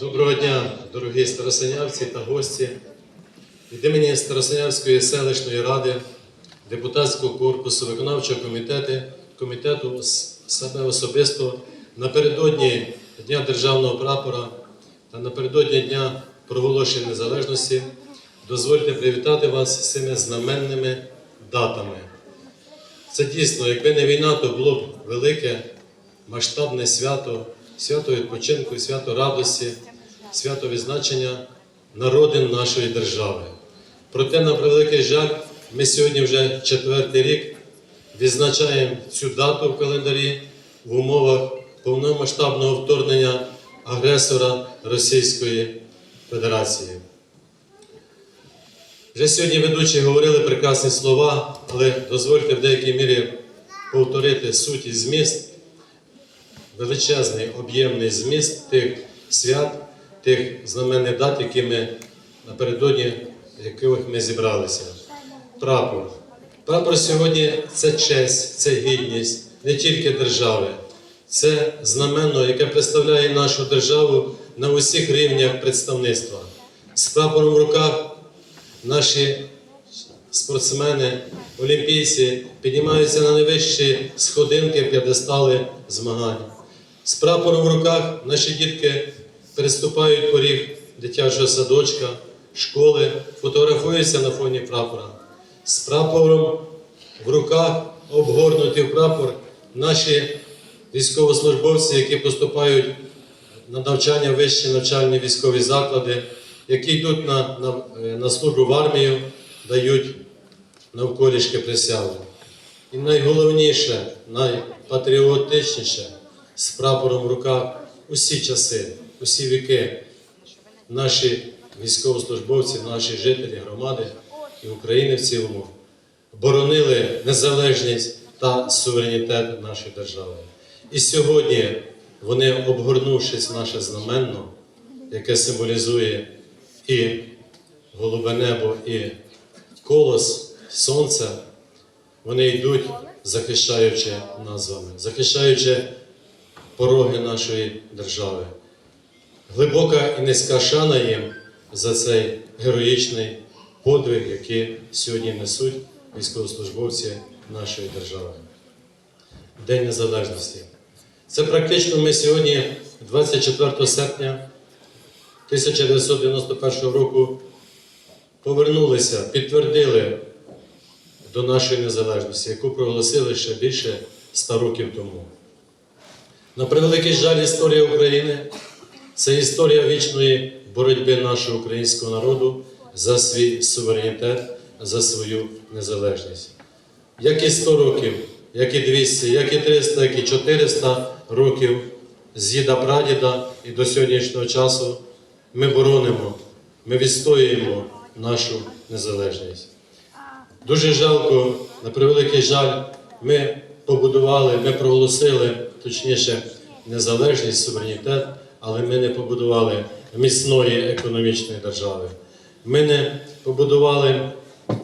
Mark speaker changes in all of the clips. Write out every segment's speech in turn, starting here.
Speaker 1: Доброго дня, дорогі старосинявці та гості. Від імені Старосинявської селищної ради, депутатського корпусу, виконавчого комітету, комітету себе особисто напередодні Дня Державного прапора та напередодні Дня проголошення незалежності дозвольте привітати вас з цими знаменними датами. Це дійсно, якби не війна, то було б велике масштабне свято, свято відпочинку, свято радості, свято відзначення народин нашої держави. Проте, на превеликий жаль, ми сьогодні вже четвертий рік відзначаємо цю дату в календарі в умовах повномасштабного вторгнення агресора Російської Федерації. Вже сьогодні ведучі говорили прекрасні слова, але дозвольте в деякій мірі повторити суть і зміст, величезний об'ємний зміст тих свят, тих знаменних дат, які ми напередодні яких ми зібралися. Прапор. Прапор сьогодні це честь, це гідність не тільки держави, це знамено, яке представляє нашу державу на усіх рівнях представництва. З прапором в руках наші спортсмени, олімпійці піднімаються на найвищі сходинки, п'єдестали змагань. З прапором в руках наші дітки переступають поріг дитячого садочка, школи, фотографуються на фоні прапора. З прапором в руках, обгорнуті в прапор, наші військовослужбовці, які поступають на навчання вищі навчальні військові заклади, які йдуть на, на, е, на службу в армію, дають навколішки присягу. І найголовніше, найпатріотичніше, з прапором в руках усі часи, усі віки, наші військовослужбовці, наші жителі громади і України в цілому боронили незалежність та суверенітет нашої держави. І сьогодні вони, обгорнувшись наше знаменно, яке символізує і голубе небо, і колос сонця, вони йдуть, захищаючи нас з вами, захищаючи пороги нашої держави. Глибока і низька шана їм за цей героїчний подвиг, який сьогодні несуть військовослужбовці нашої держави. День Незалежності. Це практично ми сьогодні, 24 серпня 1991 року, повернулися, підтвердили до нашої незалежності, яку проголосили ще більше 100 років тому. На превеликий жаль, історія України це історія вічної боротьби нашого українського народу за свій суверенітет, за свою незалежність. Як і 100 років, як і 200, як і 300, як і 400 років з діда прадіда і до сьогоднішнього часу ми боронимо, ми відстоюємо нашу незалежність. Дуже жалко, на превеликий жаль, ми побудували, ми проголосили, точніше, незалежність, суверенітет, але ми не побудували міцної економічної держави. Ми не побудували,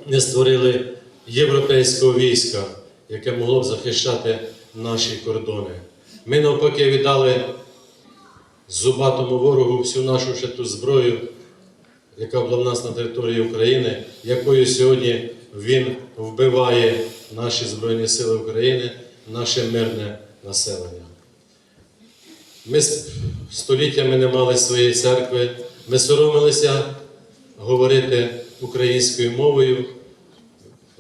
Speaker 1: не створили європейського війська, яке могло б захищати наші кордони. Ми навпаки віддали зубатому ворогу всю нашу ще ту зброю, яка була в нас на території України, якою сьогодні він вбиває наші Збройні Сили України, наше мирне населення. Ми століттями не мали своєї церкви, ми соромилися говорити українською мовою,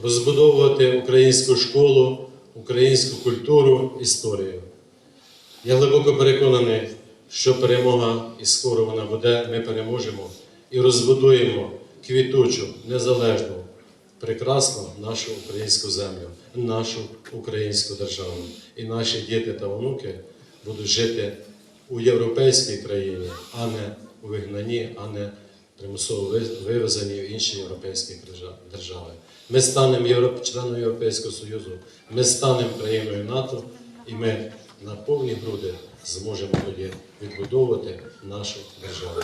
Speaker 1: розбудовувати українську школу, українську культуру, історію. Я глибоко переконаний, що перемога і скоро вона буде, ми переможемо і розбудуємо квітучу, незалежну, прекрасну нашу українську землю, нашу українську державу. І наші діти та онуки будуть жити у європейській країні, а не у вигнанні, а не примусово вивезені в інші європейські держави. Ми станемо членом Європейського Союзу, ми станемо країною НАТО, і ми на повні груди зможемо тоді відбудовувати нашу державу.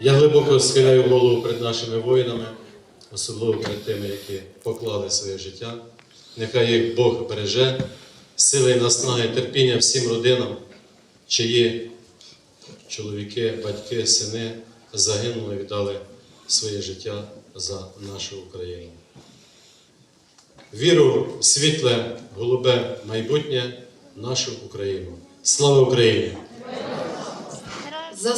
Speaker 1: Я глибоко схиляю голову перед нашими воїнами, особливо перед тими, які поклали своє життя. Нехай їх Бог береже, сили і наснаги, терпіння всім родинам, чиї чоловіки, батьки, сини загинули, віддали своє життя за нашу Україну. Віру в світле, голубе майбутнє нашу Україну. Слава Україні!
Speaker 2: За